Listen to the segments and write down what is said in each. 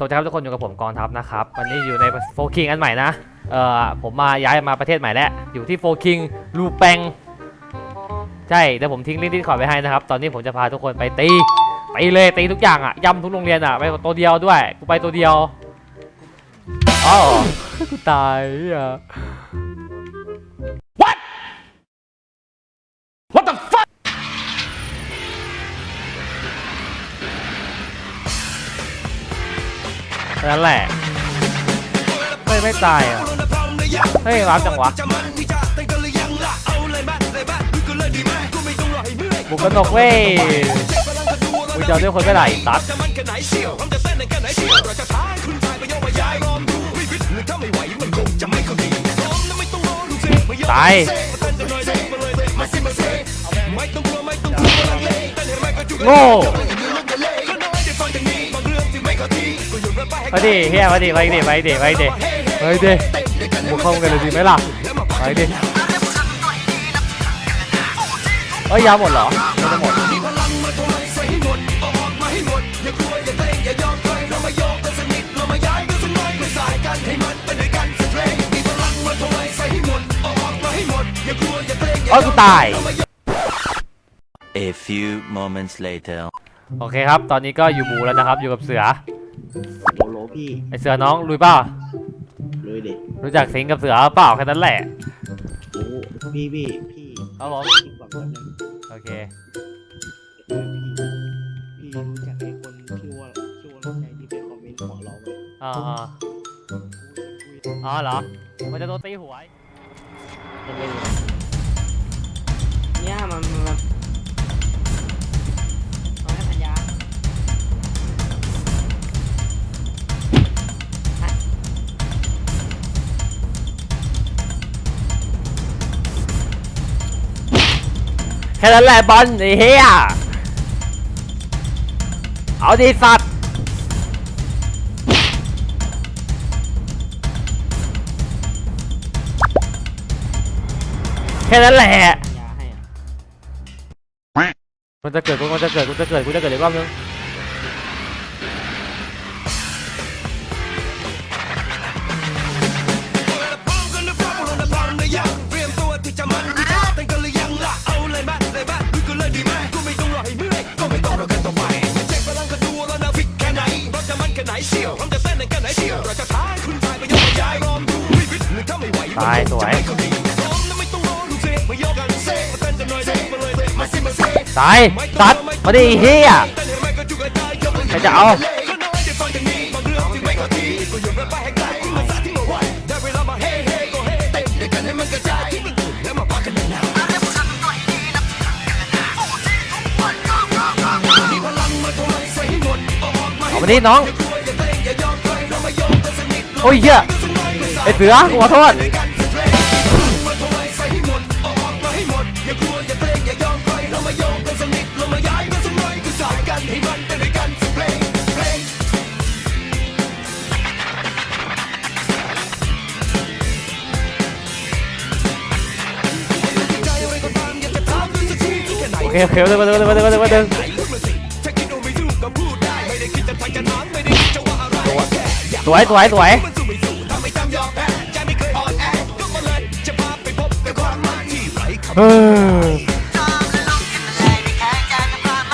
สวัสดีครับทุกคนอยู่กับผมกองทัพนะครับวันนี้อยู่ในโฟคิงอันใหม่นะเอ่อผมมาย้ายมาประเทศใหม่แล้วอยู่ที่โฟคิงลูแปงใช่เดี๋ยวผมทิ้งลิงก์ที่ขอไว้ให้นะครับ ตอนนี้ผมจะพาทุกคนไปตีตีเลยตีทุกอย่างอะย่ำทุกโรงเรียนอะไปตัวเดียวด้วยกูไปตัวเดียวอ๋อกูตายอะ นั่นแหละ ไม่ไม่ตายอะ เฮ้ยรับจังวะ บุกกระนกเว้ยกูจะเอาด้วยคนไม่ไหลตัดตายโง่ ไปดิเฮียไปดิไปดิไปดิไปดิไปดิบุกเข้ากันเลยดีไหมล่ะไปดิเอ้ยยาวหมดเหรอไม่ได้หมดโอ้ยกูตาย A few moments later. โอเคครับ ตอนนี้ก็อยู่บูแล้วนะครับ อยู่กับเสือ โลโลพี่ไอเสือน้องลุยเปล่าเลยเด็กรู้จักสิงกับเสือเปล่าแค่นั้นแหละโอ้พี่พี่พี่ครับผมคิดก่อนแป๊บนึงโอเคเออพี่พี่รู้จักไอ้คนชื่อว่าชื่อว่าใจที่ไปคอมเมนต์ขอเราไหมอ๋ออ๋ออ๋อเหรอมันจะโดนตีหัวเนี่ย แค่นั้นแหละบอลไอ้เฮียเอาดีสัตว์แค่นั้นแหละพันยาให้อะ มันจะเกิดกูมันจะเกิดกูจะเกิดกูจะเกิดอีกรอบนึง ตายสัตว์มาดิเฮียใครจะเอาเอามาดิน้อง โอ้ยเหี้ยไอ้เสือขอโทษ โอเคโอเคมาเดินมาเดินมาเดินมาเดินมาเดินสวยสวยสวย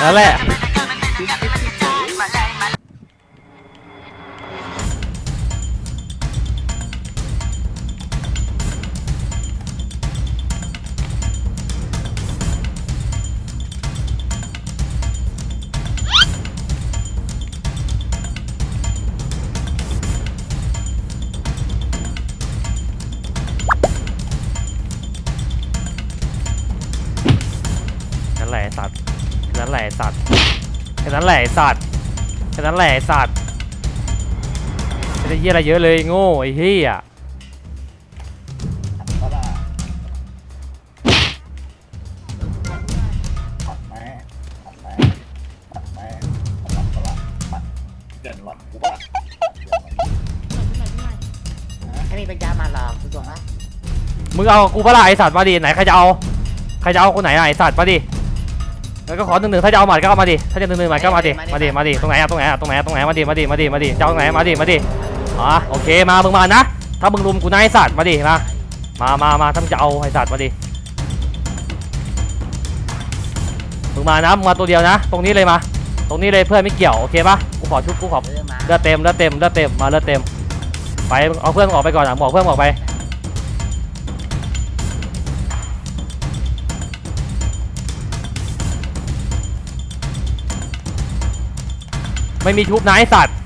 นั่นแหละ นั้นแหละไอ้สัตว์แค่นั้นแหละไอ้สัตว์ไม่ได้เยี่ยอะไรเยอะเลยโง่ไอ้เหี้ยก็ได้ให้มีปัญญามาหรอกคุณบอกว่ามึงเอากูปะล่ะไอสัตว์มาดิไหนใครจะเอาใครจะเอาคนไหนอะไอสัตว์มาดิ งั้นก็ขอหนึ่งหนึ่งถ้าจะเอาหมัดก็เอามาดิถ้าจะหนึ่งหนึ่งหมัดก็มาดิมาดิมาดิตรงไหนอะตรงไหนอะตรงไหนอะตรงไหนมาดิมาดิมาดิมาดิจะเอาตรงไหนมาดิมาดิอ๋อโอเคมามึงมานะ ถ้ามึงรุมกูนายสัตว์มาดิมามามามาถ้ามึงจะเอาไอ้สัตว์มาดิมึงมานะมึงมาตัวเดียวนะ ตรงนี้เลยมา ตรงนี้เลยเพื่อนไม่เกี่ยวโอเคปะกูขอชุบกูขอเออมาเลือดเต็มเลือดเต็มเลือดเต็มมาเลือดเต็มไปเอาเพื่อนมึงออกไปก่อนอะบอกเพื่อนมึงออกไป ไม่มีชุบนะไอสัตว์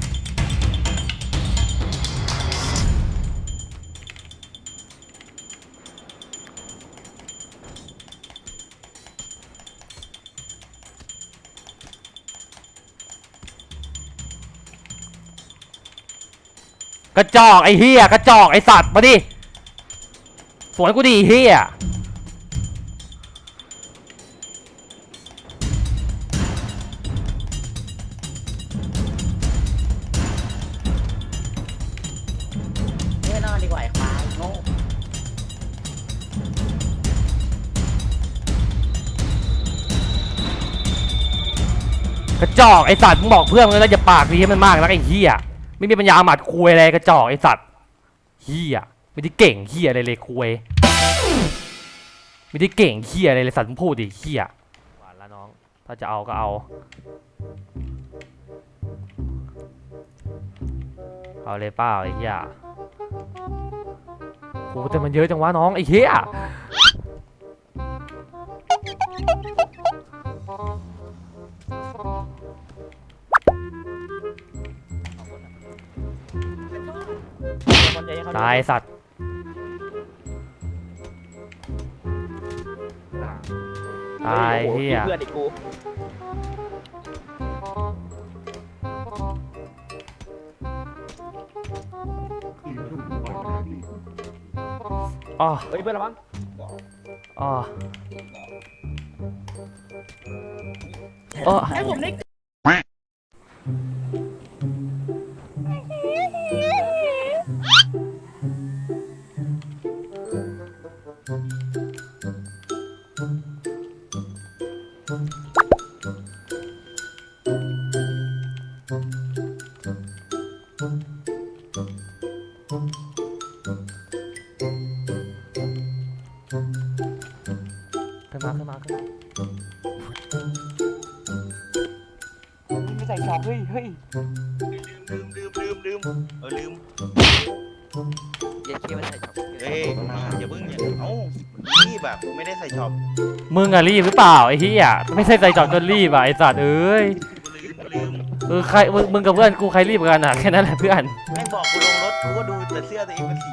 กระจอกไอ้เฮียกระจอกไอ้สัตว์มาดิสวนกูดิเฮีย เออนอนดีกว่าไอ้ควายโง่กระจอกไอสัตว์มึงบอกเพื่อนมึงแล้วอย่าปากดีให้มันมากนะไอ้เฮียไม่มีปัญญาหมัดคุยอะไรกระจอกไอสัตว์เฮียไม่ได้เก่งเฮียอะไรเลยคุยไม่ได้เก่งเฮียอะไรเลยสัตว์มึงพูดดิเฮียหวานละน้อง ถ้าจะเอาก็เอาเอาเลยเปล่าไอ้เฮีย หแต่มันเยอะจังวะน้องไอ้เฮียตายสัตว์ตายเฮียเพื่อนอีกกู อ๋อเฮ้ยเพื่อนระวังอ๋ออ๋อให้ผมได้ ขึ้นมาขึ้นมาขึ้นมาไม่ใส่ช็อปเฮ้ยเฮ้ยลืมลืมลืมลืมเออลืมอย่าเชื่อมันใส่ช็อปเฮ้ยอย่าเพิ่งอย่าเอ้านี่แบบไม่ได้ใส่ช็อปมึงอะรีบหรือเปล่าไอ้เฮียไม่ใช่ใจจอดจนรีบอะไอ้สัตว์เอ้ยลืมลืมเออใครมึงมึงกับเพื่อนกูใครรีบกว่ากันอะแค่นั้นแหละเพื่อนแม่งบอกกูลงรถกูก็ดูแต่เสื้อตัวเองเป็นสี